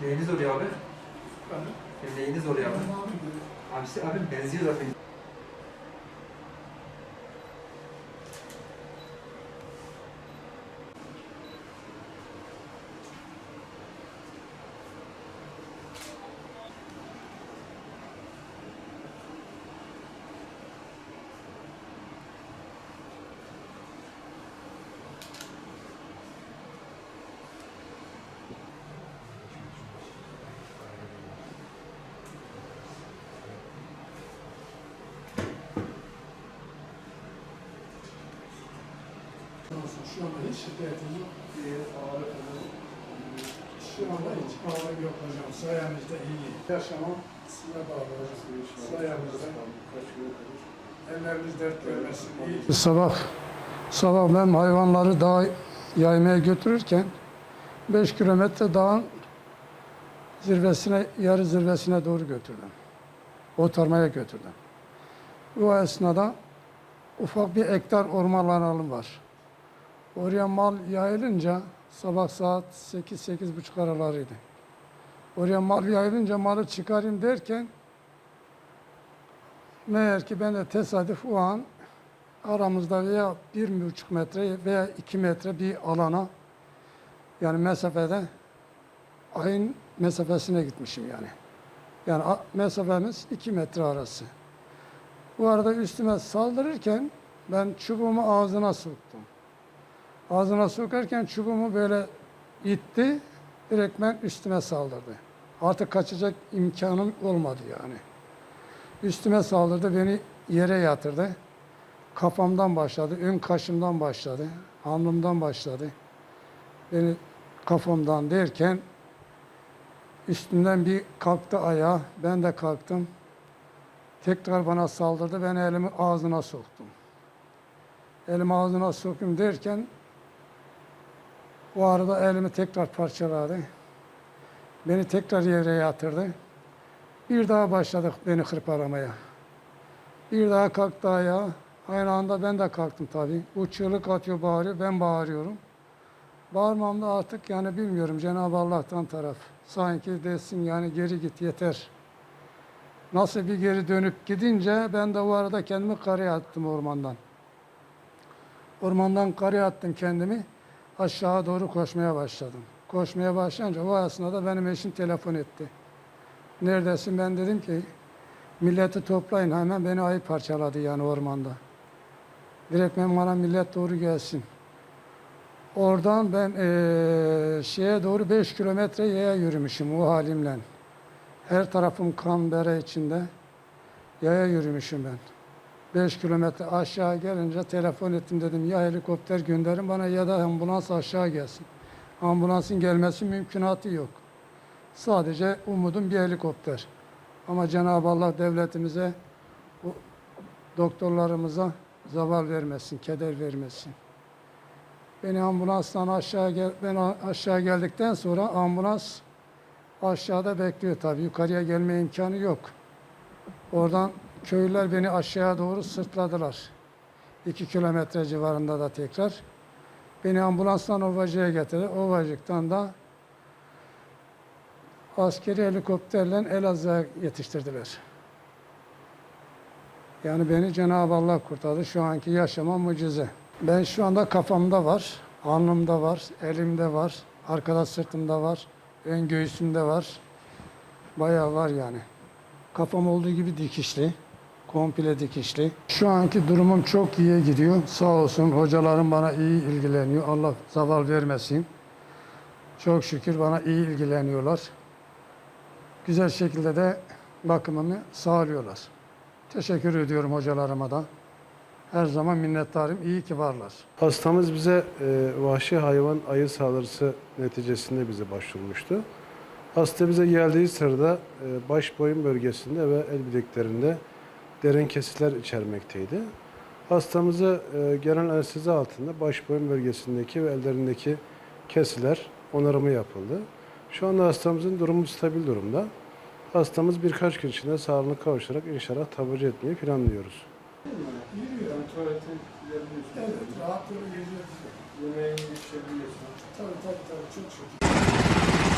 Neyiniz oluyor abi? Benim neyiniz oluyor abi? Abisi abim benziyor zaten. Şu anda hiç şikayetim yok. Şu anda hiç ağrım yok hocam. Sayenizde iyi. Yaşamam size bağlı hocam. Sayenizde. Elleriniz dert görmesin. İyi. Sabah, sabah ben hayvanları dağa yaymaya götürürken 5 kilometre dağın zirvesine, yarı zirvesine doğru götürdüm. Otarmaya götürdüm. Bu esnada ufak bir hektar orman alanı var. Oraya mal yayılınca sabah saat 8-8.30 aralarıydı. Oraya mal yayılınca malı çıkarayım derken meğer ki ben de tesadüf o an aramızda veya bir buçuk metre veya iki metre bir alana yani mesafede ayın mesafesine gitmişim yani. Yani mesafemiz iki metre arası. Bu arada üstüme saldırırken ben çubuğumu ağzına soktum. Ağzına sokarken çubuğumu böyle itti, direktmen üstüme saldırdı. Artık kaçacak imkanım olmadı yani. Üstüme saldırdı, beni yere yatırdı. Kafamdan başladı, ön kaşımdan başladı, alnımdan başladı. Beni kafamdan derken üstünden bir kalktı ayağa, ben de kalktım. Tekrar bana saldırdı, ben elimi ağzına soktum. Elimi ağzına sokayım derken o arada elimi tekrar parçaladı. Beni tekrar yere yatırdı. Bir daha başladık beni hırpalamaya. Bir daha kalktı ayağa. Aynı anda ben de kalktım tabii. O çığlık atıyor, bağırıyor. Ben bağırıyorum. Bağırmamda artık yani bilmiyorum Cenab-ı Allah'tan taraf. Sanki desin yani geri git yeter. Nasıl bir geri dönüp gidince ben de o arada kendimi karaya attım ormandan. Ormandan karaya attım kendimi. Aşağı doğru koşmaya başladım. Koşmaya başlayınca o esnada benim eşim telefon etti. Neredesin? Ben dedim ki milleti toplayın hemen beni ayı parçaladı yani ormanda. Direkt ben bana millet doğru gelsin. Oradan ben eee, şeye doğru 5 kilometre yaya yürümüşüm o halimle. Her tarafım kan bere içinde. Yaya yürümüşüm ben. 5 kilometre aşağı gelince telefon ettim dedim ya helikopter gönderin bana ya da ambulans aşağı gelsin. Ambulansın gelmesi mümkünatı yok. Sadece umudum bir helikopter. Ama Cenab-ı Allah devletimize, doktorlarımıza zaval vermesin, keder vermesin. Beni ambulanstan aşağı gel, ben aşağı geldikten sonra ambulans aşağıda bekliyor tabii. Yukarıya gelme imkanı yok. Oradan köylüler beni aşağıya doğru sırtladılar. İki kilometre civarında da tekrar. Beni ambulanstan Ovacık'a getirdi. Ovacık'tan da askeri helikopterle Elazığ'a yetiştirdiler. Yani beni Cenab-ı Allah kurtardı. Şu anki yaşama mucize. Ben şu anda kafamda var, alnımda var, elimde var, arkada sırtımda var, ön göğsümde var. Bayağı var yani. Kafam olduğu gibi dikişli. Komple dikişli. Şu anki durumum çok iyiye gidiyor. Sağ olsun hocalarım bana iyi ilgileniyor. Allah zaval vermesin. Çok şükür bana iyi ilgileniyorlar. Güzel şekilde de bakımımı sağlıyorlar. Teşekkür ediyorum hocalarıma da. Her zaman minnettarım. İyi ki varlar. Hastamız bize e, vahşi hayvan ayı saldırısı neticesinde bize başvurmuştu. Hasta bize geldiği sırada e, baş boyun bölgesinde ve el bileklerinde derin kesitler içermekteydi. Hastamıza e, genel anestezi altında baş boyun bölgesindeki ve ellerindeki kesiler onarımı yapıldı. Şu anda hastamızın durumu stabil durumda. Hastamız birkaç gün içinde sağlığına kavuşarak inşallah taburcu etmeyi planlıyoruz. Yürüyor. Yani tuvalete gidebiliyorsun. Evet, rahatlığı geliyor. Yemeğini içebiliyorsun. Tabii tabii tabii çok şükür.